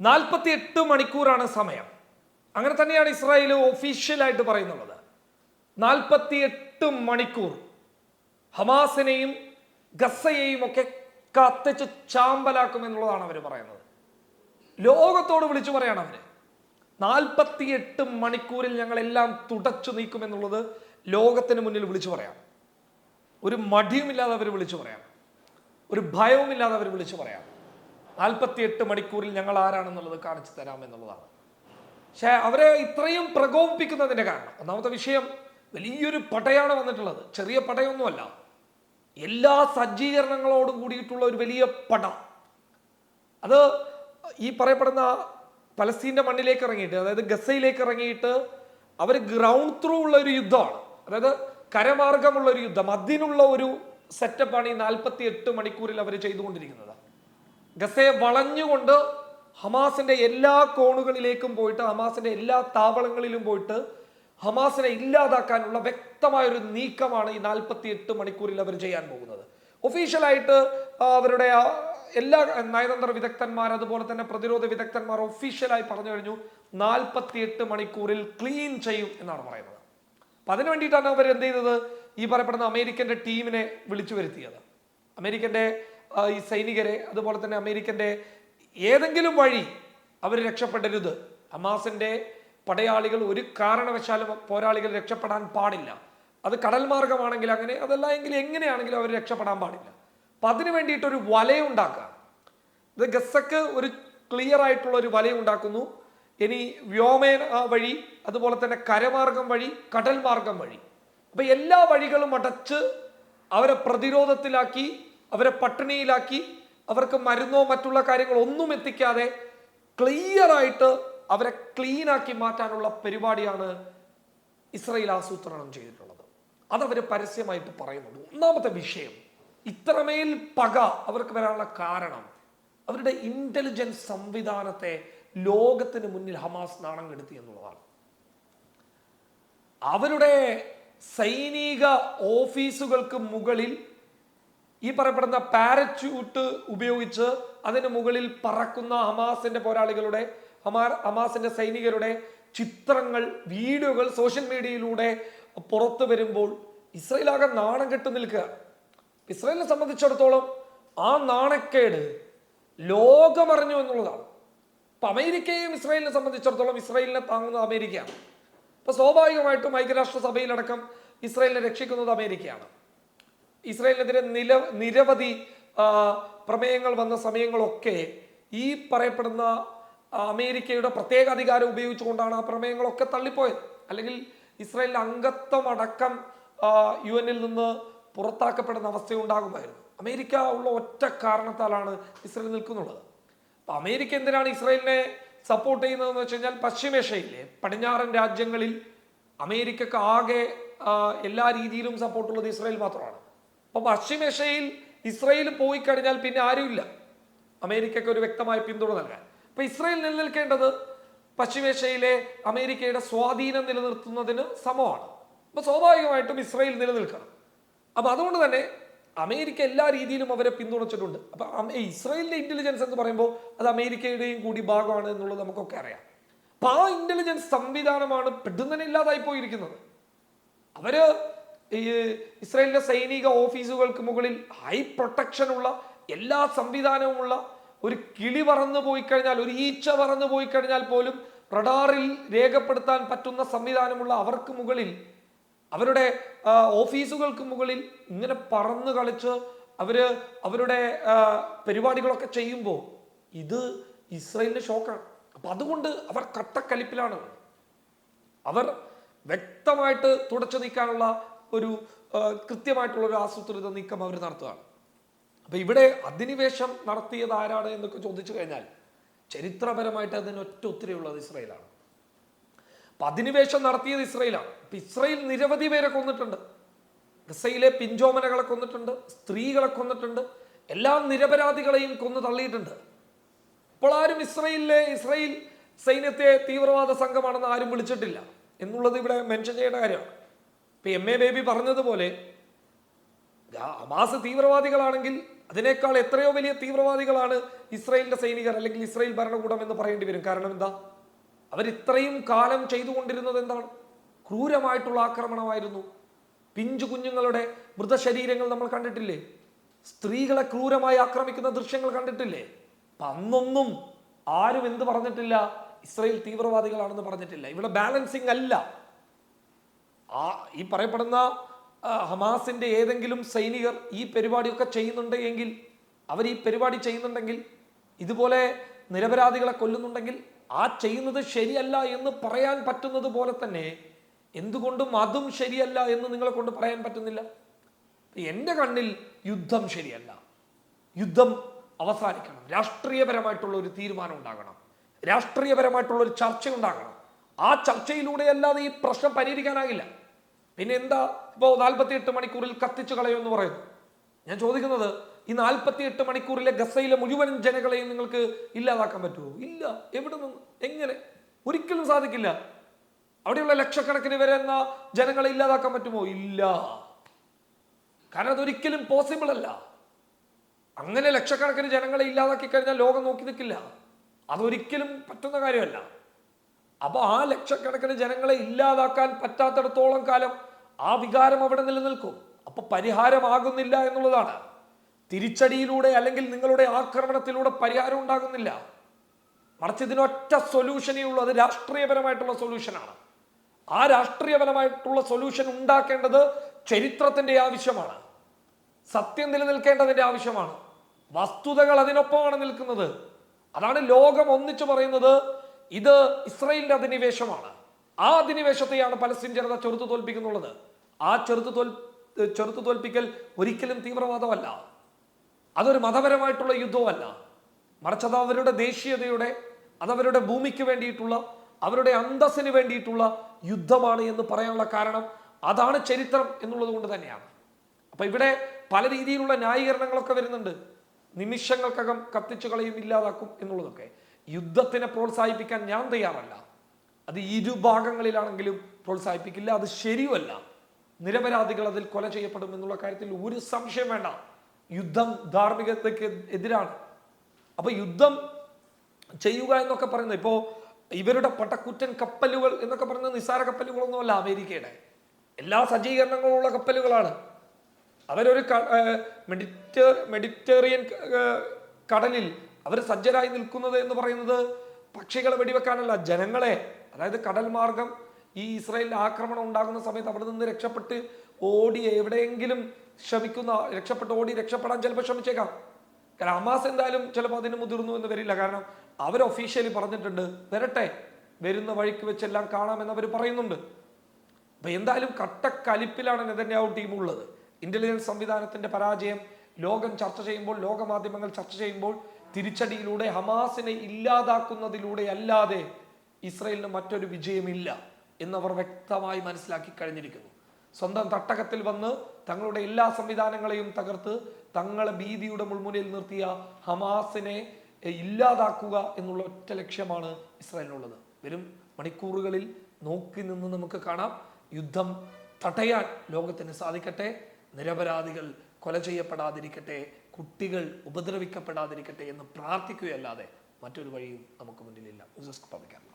നാൽപ്പത്തി എട്ട് മണിക്കൂറാണ് സമയം. അങ്ങനെ തന്നെയാണ് ഇസ്രായേൽ ഒഫീഷ്യലായിട്ട് പറയുന്നുള്ളത്. നാൽപ്പത്തി എട്ട് മണിക്കൂർ ഹമാസിനെയും ഗസയെയും ഒക്കെ കത്തിച്ച് ചാമ്പലാക്കും എന്നുള്ളതാണ് അവർ പറയുന്നത്. ലോകത്തോട് വിളിച്ചു പറയാണ് അവർ. നാൽപ്പത്തിയെട്ട് മണിക്കൂറിൽ ഞങ്ങളെല്ലാം തുടച്ചു നീക്കും എന്നുള്ളത് ലോകത്തിന് മുന്നിൽ വിളിച്ചു പറയാം. ഒരു മടിയുമില്ലാതെ അവർ വിളിച്ചു പറയാം. ഒരു ഭയവുമില്ലാതെ അവർ വിളിച്ചു പറയാം. നാൽപ്പത്തിയെട്ട് മണിക്കൂറിൽ ഞങ്ങൾ ആരാണെന്നുള്ളത് കാണിച്ചു തരാം എന്നുള്ളതാണ്. പക്ഷേ അവരെ ഇത്രയും പ്രകോപിപ്പിക്കുന്നതിന്റെ കാരണം ഒന്നാമത്തെ വിഷയം വലിയൊരു പടയാണ് വന്നിട്ടുള്ളത്. ചെറിയ പടയൊന്നുമല്ല. എല്ലാ സജ്ജീകരണങ്ങളോടും കൂടിയിട്ടുള്ള ഒരു വലിയ പട. അത് ഈ പറയപ്പെടുന്ന പലസ്തീന്റെ മണ്ണിലേക്ക് ഇറങ്ങിയിട്ട് അതായത് ഗസയിലേക്ക് ഇറങ്ങിയിട്ട് അവർ ഗ്രൗണ്ട് ത്രൂ ഉള്ള ഒരു യുദ്ധമാണ്. അതായത് കരമാർഗമുള്ള ഒരു യുദ്ധം. അതിനുള്ള ഒരു സെറ്റപ്പാണ് ഈ നാൽപ്പത്തി എട്ട് മണിക്കൂറിൽ അവർ ചെയ്തുകൊണ്ടിരിക്കുന്നത്. ഗസയെ വളഞ്ഞുകൊണ്ട് ഹമാസിന്റെ എല്ലാ കോണുകളിലേക്കും പോയിട്ട് ഹമാസിന്റെ എല്ലാ താവളങ്ങളിലും പോയിട്ട് ഹമാസിനെ ഇല്ലാതാക്കാനുള്ള വ്യക്തമായ ഒരു നീക്കമാണ് ഈ നാൽപ്പത്തി എട്ട് മണിക്കൂറിൽ അവർ ചെയ്യാൻ പോകുന്നത്. ഒഫീഷ്യലായിട്ട് അവരുടെ എല്ലാ നയതന്ത്ര വിദഗ്ധന്മാർ അതുപോലെ തന്നെ പ്രതിരോധ വിദഗ്ധന്മാർ ഒഫീഷ്യലായി പറഞ്ഞു കഴിഞ്ഞു നാൽപ്പത്തി എട്ട് മണിക്കൂറിൽ ക്ലീൻ ചെയ്യും എന്നാണ് പറയുന്നത്. അപ്പൊ അതിനു വേണ്ടിയിട്ടാണ് അവർ എന്ത് ചെയ്തത്? ഈ പറയപ്പെടുന്ന അമേരിക്കന്റെ ടീമിനെ വിളിച്ചു വരുത്തിയത്. അമേരിക്കന്റെ ഈ സൈനികരെ അതുപോലെ തന്നെ അമേരിക്കന്റെ ഏതെങ്കിലും വഴി അവർ രക്ഷപ്പെടരുത്. അമാസിന്റെ പടയാളികൾ ഒരു കാരണവശാലും പോരാളികൾ രക്ഷപ്പെടാൻ പാടില്ല. അത് കടൽ മാർഗമാണെങ്കിൽ അങ്ങനെ അതല്ല എങ്കിൽ എങ്ങനെയാണെങ്കിലും അവർ രക്ഷപ്പെടാൻ പാടില്ല. അപ്പം അതിന് വേണ്ടിയിട്ടൊരു വലയുണ്ടാക്കുക ഇത് ഗസക്ക് ഒരു ക്ലിയർ ആയിട്ടുള്ള ഒരു വലയുണ്ടാക്കുന്നു ഇനി വ്യോമേന വഴി അതുപോലെ തന്നെ കരമാർഗം വഴി കടൽ മാർഗം വഴി. അപ്പം എല്ലാ വഴികളും അടച്ച് അവരെ പ്രതിരോധത്തിലാക്കി അവരെ പട്ടിണിയിലാക്കി അവർക്ക് മരുന്നോ മറ്റുള്ള കാര്യങ്ങളോ ഒന്നും എത്തിക്കാതെ ക്ലിയർ ആയിട്ട് അവരെ ക്ലീൻ ആക്കി മാറ്റാനുള്ള പരിപാടിയാണ് ഇസ്രയേൽ ആസൂത്രണം ചെയ്തിട്ടുള്ളത്. അതവർ പരസ്യമായിട്ട് പറയുന്നുണ്ട്. ഒന്നാമത്തെ വിഷയം ഇത്രമേൽ പക അവർക്ക് വരാനുള്ള കാരണം അവരുടെ ഇന്റലിജൻസ് സംവിധാനത്തെ ലോകത്തിന് മുന്നിൽ ഹമാസ് നാണം കെടുത്തി എന്നുള്ളതാണ്. അവരുടെ സൈനിക ഓഫീസുകൾക്ക് മുകളിൽ ഈ പറയപ്പെടുന്ന പാരച്യൂട്ട് ഉപയോഗിച്ച് അതിന് മുകളിൽ പറക്കുന്ന ഹമാസിന്റെ പോരാളികളുടെ ഹമാ ഹമാസിന്റെ സൈനികരുടെ ചിത്രങ്ങൾ വീഡിയോകൾ സോഷ്യൽ മീഡിയയിലൂടെ പുറത്തു വരുമ്പോൾ ഇസ്രയേൽ ആകെ നാണം കെട്ടു നിൽക്കുക. ഇസ്രയേലിനെ സംബന്ധിച്ചിടത്തോളം ആ നാണക്കേട് ലോകമറിഞ്ഞു എന്നുള്ളതാണ്. ഇപ്പൊ അമേരിക്കയും ഇസ്രയേലിനെ സംബന്ധിച്ചിടത്തോളം ഇസ്രയേലിനെ താങ്ങുന്നത് അമേരിക്കയാണ്. ഇപ്പൊ സ്വാഭാവികമായിട്ടും ഐക്യരാഷ്ട്ര സഭയിലടക്കം ഇസ്രയേലിനെ രക്ഷിക്കുന്നത് അമേരിക്കയാണ്. ഇസ്രായേലിനെതിരെ നില നിരവധി പ്രമേയങ്ങൾ വന്ന സമയങ്ങളൊക്കെ ഈ പറയപ്പെടുന്ന അമേരിക്കയുടെ പ്രത്യേക അധികാരം ഉപയോഗിച്ചുകൊണ്ടാണ് ആ പ്രമേയങ്ങളൊക്കെ തള്ളിപ്പോയത്. അല്ലെങ്കിൽ ഇസ്രായേൽ അംഗത്വം അടക്കം യു എന്നിൽ നിന്ന് പുറത്താക്കപ്പെടുന്ന അവസ്ഥയുണ്ടാകുമായിരുന്നു. അമേരിക്ക ഉള്ള ഒറ്റ കാരണത്താലാണ് ഇസ്രായേൽ നിൽക്കുന്നുള്ളത് അപ്പൊ അമേരിക്ക എന്തിനാണ് ഇസ്രായേലിനെ സപ്പോർട്ട് ചെയ്യുന്നതെന്ന് വെച്ച് കഴിഞ്ഞാൽ പശ്ചിമേഷ്യയിലെ പടിഞ്ഞാറൻ രാജ്യങ്ങളിൽ അമേരിക്കക്ക് ആകെ എല്ലാ രീതിയിലും സപ്പോർട്ടുള്ളത് ഇസ്രായേൽ മാത്രമാണ്. അപ്പൊ പശ്ചിമേഷ്യയിൽ ഇസ്രയേൽ പോയി കഴിഞ്ഞാൽ പിന്നെ ആരുമില്ല. അമേരിക്കക്ക് ഒരു വ്യക്തമായ പിന്തുണ നൽകാൻ. അപ്പൊ ഇസ്രയേൽ നിലനിൽക്കേണ്ടത് പശ്ചിമേഷ്യയിലെ അമേരിക്കയുടെ സ്വാധീനം നിലനിർത്തുന്നതിന് സമമാണ്. അപ്പൊ സ്വാഭാവികമായിട്ടും ഇസ്രയേൽ നിലനിൽക്കണം. അപ്പൊ അതുകൊണ്ട് തന്നെ അമേരിക്ക എല്ലാ രീതിയിലും അവരെ പിന്തുണച്ചിട്ടുണ്ട്. അപ്പൊ ഇസ്രയേലിന്റെ ഇന്റലിജൻസ് എന്ന് പറയുമ്പോൾ അത് അമേരിക്കയുടെയും കൂടി ഭാഗമാണ് എന്നുള്ളത് നമുക്കൊക്കെ അറിയാം. അപ്പൊ ആ ഇന്റലിജൻസ് സംവിധാനമാണ് പെടുന്നതിന് ഇല്ലാതായി പോയിരിക്കുന്നത്. അവർ ഈ ഇസ്രായേലിന്റെ സൈനിക ഓഫീസുകൾക്ക് മുകളിൽ ഹൈ പ്രൊട്ടക്ഷനുള്ള എല്ലാ സംവിധാനവുമുള്ള ഒരു കിളി പറന്നു പോയി കഴിഞ്ഞാൽ ഒരു ഈച്ച പറന്നു പോയി കഴിഞ്ഞാൽ പോലും റഡാറിൽ രേഖപ്പെടുത്താൻ പറ്റുന്ന സംവിധാനമുള്ള അവർക്ക് മുകളിൽ അവരുടെ ഓഫീസുകൾക്ക് മുകളിൽ ഇങ്ങനെ പറന്ന് കളിച്ച് അവർ അവരുടെ പരിപാടികളൊക്കെ ചെയ്യുമ്പോൾ ഇത് ഇസ്രായേലിന്റെ ഷോക്കാണ് അപ്പൊ അതുകൊണ്ട് അവർ കട്ടക്കലിപ്പിലാണ്. അവർ വ്യക്തമായിട്ട് തുടച്ചു നീക്കാനുള്ള ഒരു കൃത്യമായിട്ടുള്ള ഒരു ആസൂത്രിത നീക്കം അവർ നടത്തുകയാണ്. അപ്പൊ ഇവിടെ അധിനിവേശം നടത്തിയത് ആരാണ് എന്നൊക്കെ ചോദിച്ചു കഴിഞ്ഞാൽ ചരിത്രപരമായിട്ട് അതിന് ഒറ്റ ഉത്തരവുള്ളത് ഇസ്രയേലാണ്. അപ്പൊ അധിനിവേശം നടത്തിയത് ഇസ്രയേലാണ്. അപ്പൊ ഇസ്രയേൽ നിരവധി പേരെ കൊന്നിട്ടുണ്ട്. ഗസയിലെ പിഞ്ചോമനകളെ കൊന്നിട്ടുണ്ട് സ്ത്രീകളെ കൊന്നിട്ടുണ്ട് എല്ലാ നിരപരാധികളെയും കൊന്നു തള്ളിയിട്ടുണ്ട്. ഇപ്പോൾ ആരും ഇസ്രയേലിലെ ഇസ്രയേൽ സൈന്യത്തെ തീവ്രവാദ സംഘമാണെന്ന് ആരും വിളിച്ചിട്ടില്ല. എന്നുള്ളത് ഇവിടെ മെൻഷൻ ചെയ്യേണ്ട കാര്യമാണ്. ഇപ്പൊ എം എ ബേബി പറഞ്ഞതുപോലെ ഹമാസ് തീവ്രവാദികളാണെങ്കിൽ അതിനേക്കാൾ എത്രയോ വലിയ തീവ്രവാദികളാണ് ഇസ്രായേലിന്റെ സൈനികർ അല്ലെങ്കിൽ ഇസ്രയേൽ ഭരണകൂടം എന്ന് പറയേണ്ടി വരും. കാരണം എന്താ? അവർ ഇത്രയും കാലം ചെയ്തുകൊണ്ടിരുന്നത് എന്താണ്? ക്രൂരമായിട്ടുള്ള ആക്രമണമായിരുന്നു. പിഞ്ചു കുഞ്ഞുങ്ങളുടെ മൃതശരീരങ്ങൾ നമ്മൾ കണ്ടിട്ടില്ലേ? സ്ത്രീകളെ ക്രൂരമായി ആക്രമിക്കുന്ന ദൃശ്യങ്ങൾ കണ്ടിട്ടില്ലേ? അന്നൊന്നും ആരും എന്ത് പറഞ്ഞിട്ടില്ല? ഇസ്രയേൽ തീവ്രവാദികളാണെന്ന് പറഞ്ഞിട്ടില്ല. ഇവിടെ ബാലൻസിങ് അല്ല. ആ ഈ പറയപ്പെടുന്ന ഹമാസിന്റെ ഏതെങ്കിലും സൈനികർ ഈ പരിപാടിയൊക്കെ ചെയ്യുന്നുണ്ട് എങ്കിൽ അവർ ഈ പരിപാടി ചെയ്യുന്നുണ്ടെങ്കിൽ ഇതുപോലെ നിരപരാധികളെ കൊല്ലുന്നുണ്ടെങ്കിൽ ആ ചെയ്യുന്നത് ശരിയല്ല എന്ന് പറയാൻ പറ്റുന്നത് പോലെ തന്നെ എന്തുകൊണ്ടും അതും ശരിയല്ല എന്ന് നിങ്ങളെ കൊണ്ട് പറയാൻ പറ്റുന്നില്ല. എന്റെ കണ്ണിൽ യുദ്ധം ശരിയല്ല. യുദ്ധം അവസാനിക്കണം. രാഷ്ട്രീയപരമായിട്ടുള്ള ഒരു തീരുമാനം ഉണ്ടാകണം. രാഷ്ട്രീയപരമായിട്ടുള്ള ഒരു ചർച്ച ഉണ്ടാകണം. ആ ചർച്ചയിലൂടെ അല്ലാതെ ഈ പ്രശ്നം പരിഹരിക്കാനാകില്ല. പിന്നെ എന്താ ഇപ്പോൾ നാൽപ്പത്തിയെട്ട് മണിക്കൂറിൽ കത്തിച്ചു കളയുമെന്ന് പറയുന്നു. ഞാൻ ചോദിക്കുന്നത് ഈ നാൽപ്പത്തിയെട്ട് മണിക്കൂറിലെ ഗസയിലെ മുഴുവൻ ജനങ്ങളെയും നിങ്ങൾക്ക് ഇല്ലാതാക്കാൻ പറ്റുമോ? ഇല്ല. എവിടെ നിന്ന്? എങ്ങനെ? ഒരിക്കലും സാധിക്കില്ല. അവിടെയുള്ള ലക്ഷക്കണക്കിന് വരുന്ന ജനങ്ങളെ ഇല്ലാതാക്കാൻ പറ്റുമോ? ഇല്ല. കാരണം അതൊരിക്കലും പോസിബിൾ അല്ല. അങ്ങനെ ലക്ഷക്കണക്കിന് ജനങ്ങളെ ഇല്ലാതാക്കി കഴിഞ്ഞാൽ ലോകം നോക്കി നിൽക്കില്ല. അതൊരിക്കലും പറ്റുന്ന കാര്യമല്ല. അപ്പൊ ആ ലക്ഷക്കണക്കിന് ജനങ്ങളെ ഇല്ലാതാക്കാൻ പറ്റാത്തിടത്തോളം കാലം ആ വികാരം അവിടെ നിലനിൽക്കും. അപ്പോൾ പരിഹാരമാകുന്നില്ല എന്നുള്ളതാണ്. തിരിച്ചടിയിലൂടെ അല്ലെങ്കിൽ നിങ്ങളുടെ ആക്രമണത്തിലൂടെ പരിഹാരം ഉണ്ടാകുന്നില്ല. മറിച്ച് ഇതിനൊറ്റ സൊല്യൂഷനേ ഉള്ളൂ. അത് രാഷ്ട്രീയപരമായിട്ടുള്ള സൊല്യൂഷനാണ് ആ രാഷ്ട്രീയപരമായിട്ടുള്ള സൊല്യൂഷൻ ഉണ്ടാക്കേണ്ടത് ചരിത്രത്തിന്റെ ആവശ്യമാണ്. സത്യം നിലനിൽക്കേണ്ടതിന്റെ ആവശ്യമാണ്. വസ്തുതകൾ അതിനൊപ്പമാണ് നിൽക്കുന്നത്. അതാണ് ലോകം ഒന്നിച്ചു പറയുന്നത് ഇത് ഇസ്രയേലിന്റെ അധിനിവേശമാണ്. ആ അധിനിവേശത്തെയാണ് പലസ്തീൻ ജനത ചെറുത്തു തോൽപ്പിക്കുന്നുള്ളത്. ആ ചെറുത്തു തോൽ ചെറുത്തു തോൽപ്പിക്കൽ ഒരിക്കലും തീവ്രവാദമല്ല. അതൊരു മതപരമായിട്ടുള്ള യുദ്ധവുമല്ല മറിച്ച് അവരുടെ ദേശീയതയുടെ അതവരുടെ ഭൂമിക്ക് വേണ്ടിയിട്ടുള്ള അവരുടെ അന്തസ്സിന് വേണ്ടിയിട്ടുള്ള യുദ്ധമാണ് എന്ന് പറയാനുള്ള കാരണം അതാണ് ചരിത്രം എന്നുള്ളത് കൊണ്ട് തന്നെയാണ്. അപ്പൊ ഇവിടെ പല രീതിയിലുള്ള ന്യായീകരണങ്ങളൊക്കെ വരുന്നുണ്ട്. നിമിഷങ്ങൾക്കകം കത്തിച്ചു കളയും ഇല്ലാതാക്കും എന്നുള്ളതൊക്കെ. യുദ്ധത്തിനെ പ്രോത്സാഹിപ്പിക്കാൻ ഞാൻ തയ്യാറല്ല. അത് ഇരുഭാഗങ്ങളിലാണെങ്കിലും പ്രോത്സാഹിപ്പിക്കില്ല അത് ശരിയല്ല നിരപരാധികൾ അതിൽ കൊല ചെയ്യപ്പെടും എന്നുള്ള കാര്യത്തിൽ ഒരു സംശയം വേണ്ട. യുദ്ധം ധാർമ്മികതയ്ക്ക് എതിരാണ്. അപ്പൊ യുദ്ധം ചെയ്യുക എന്നൊക്കെ പറയുന്നത് ഇപ്പോ ഇവരുടെ പട്ടക്കുറ്റൻ കപ്പലുകൾ എന്നൊക്കെ പറയുന്നത് നിസ്സാര കപ്പലുകളൊന്നുമല്ല അമേരിക്കയുടെ. എല്ലാ സജ്ജീകരണങ്ങളുള്ള കപ്പലുകളാണ്. അവരൊരു മെഡിറ്റേ മെഡിറ്റേറിയൻ കടലിൽ അവർ സജ്ജരായി നിൽക്കുന്നത് എന്ന് പറയുന്നത് പക്ഷികളെ വെടിവെക്കാനല്ല ജനങ്ങളെ അതായത് കടൽ മാർഗം ഈ ഇസ്രായേലിൽ ആക്രമണം ഉണ്ടാകുന്ന സമയത്ത് അവിടെ നിന്ന് രക്ഷപ്പെട്ട് ഓടി എവിടെയെങ്കിലും ശ്രമിക്കുന്ന രക്ഷപ്പെട്ട് ഓടി രക്ഷപ്പെടാൻ ചിലപ്പോൾ ശ്രമിച്ചേക്കാം. കാരണം എന്തായാലും ചിലപ്പോൾ അതിന് മുതിർന്നു എന്ന് വരില്ല. കാരണം അവർ ഒഫീഷ്യലി പറഞ്ഞിട്ടുണ്ട് വരട്ടെ വരുന്ന വഴിക്ക് വെച്ചെല്ലാം കാണാമെന്ന് അവർ പറയുന്നുണ്ട്. അപ്പൊ എന്തായാലും കട്ടക്കലിപ്പിലാണ് ടീം ഉള്ളത്. ഇന്റലിജൻസ് സംവിധാനത്തിന്റെ പരാജയം ലോകം ചർച്ച ചെയ്യുമ്പോൾ ലോകമാധ്യമങ്ങൾ ചർച്ച ചെയ്യുമ്പോൾ തിരിച്ചടിയിലൂടെ ഹമാസിനെ ഇല്ലാതാക്കുന്നതിലൂടെ അല്ലാതെ ഇസ്രയേലിന് മറ്റൊരു വിജയമില്ല എന്നവർ വ്യക്തമായി മനസ്സിലാക്കി കഴിഞ്ഞിരിക്കുന്നു. സ്വന്തം തട്ടകത്തിൽ വന്ന് തങ്ങളുടെ എല്ലാ സംവിധാനങ്ങളെയും തകർത്ത് തങ്ങളെ ഭീതിയുടെ മുൾമുനയിൽ നിർത്തിയ ഹമാസിനെ ഇല്ലാതാക്കുക എന്നുള്ള ഒറ്റ ലക്ഷ്യമാണ് ഇസ്രായേലിനുള്ളത്. വരും മണിക്കൂറുകളിൽ നോക്കി നിന്ന് നമുക്ക് കാണാം. യുദ്ധം തടയാൻ ലോകത്തിന് സാധിക്കട്ടെ. നിരപരാധികൾ കൊല ചെയ്യപ്പെടാതിരിക്കട്ടെ കുട്ടികൾ ഉപദ്രവിക്കപ്പെടാതിരിക്കട്ടെ എന്ന് പ്രാർത്ഥിക്കുകയല്ലാതെ മറ്റൊരു വഴിയും നമുക്ക് മുന്നിലില്ല. News പബ്ലിക്കാണ് public